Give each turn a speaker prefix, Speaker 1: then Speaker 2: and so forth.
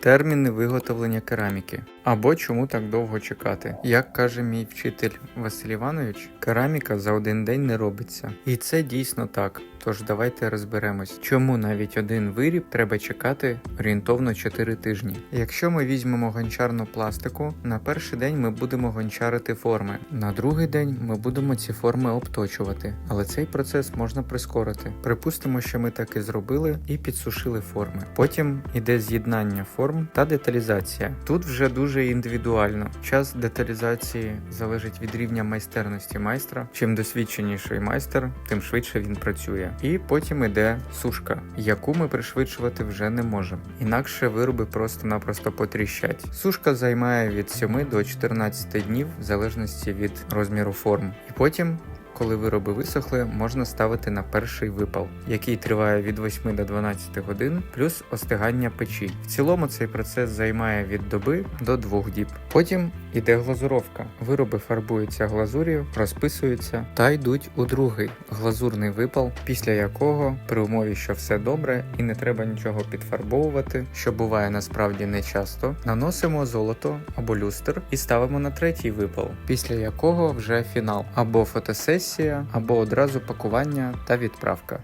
Speaker 1: терміни виготовлення кераміки. Або чому так довго чекати. Як каже мій вчитель Василь Іванович, кераміка за один день не робиться. І це дійсно так. Тож давайте розберемось, чому навіть один виріб треба чекати орієнтовно 4 тижні. Якщо ми візьмемо гончарну пластику, на перший день ми будемо гончарити форми, на другий день ми будемо ці форми обточувати, але цей процес можна прискорити. Припустимо, що ми так і зробили і підсушили форми. Потім іде з'єднання форм та деталізація. Тут вже дуже індивідуально. Час деталізації залежить від рівня майстерності майстра. Чим досвідченіший майстер, тим швидше він працює. І потім іде сушка, яку ми пришвидшувати вже не можемо. Інакше вироби просто-напросто потріщать. Сушка займає від 7 до 14 днів в залежності від розміру форм. І потім коли вироби висохли, можна ставити на перший випал, який триває від 8 до 12 годин, плюс остигання печі. В цілому цей процес займає від доби до двох діб. Потім іде глазуровка. Вироби фарбуються глазур'ю, розписуються та йдуть у другий глазурний випал, після якого, при умові, що все добре і не треба нічого підфарбовувати, що буває насправді не часто, наносимо золото або люстр і ставимо на третій випал, після якого вже фінал або фотосесія, або одразу пакування та відправка.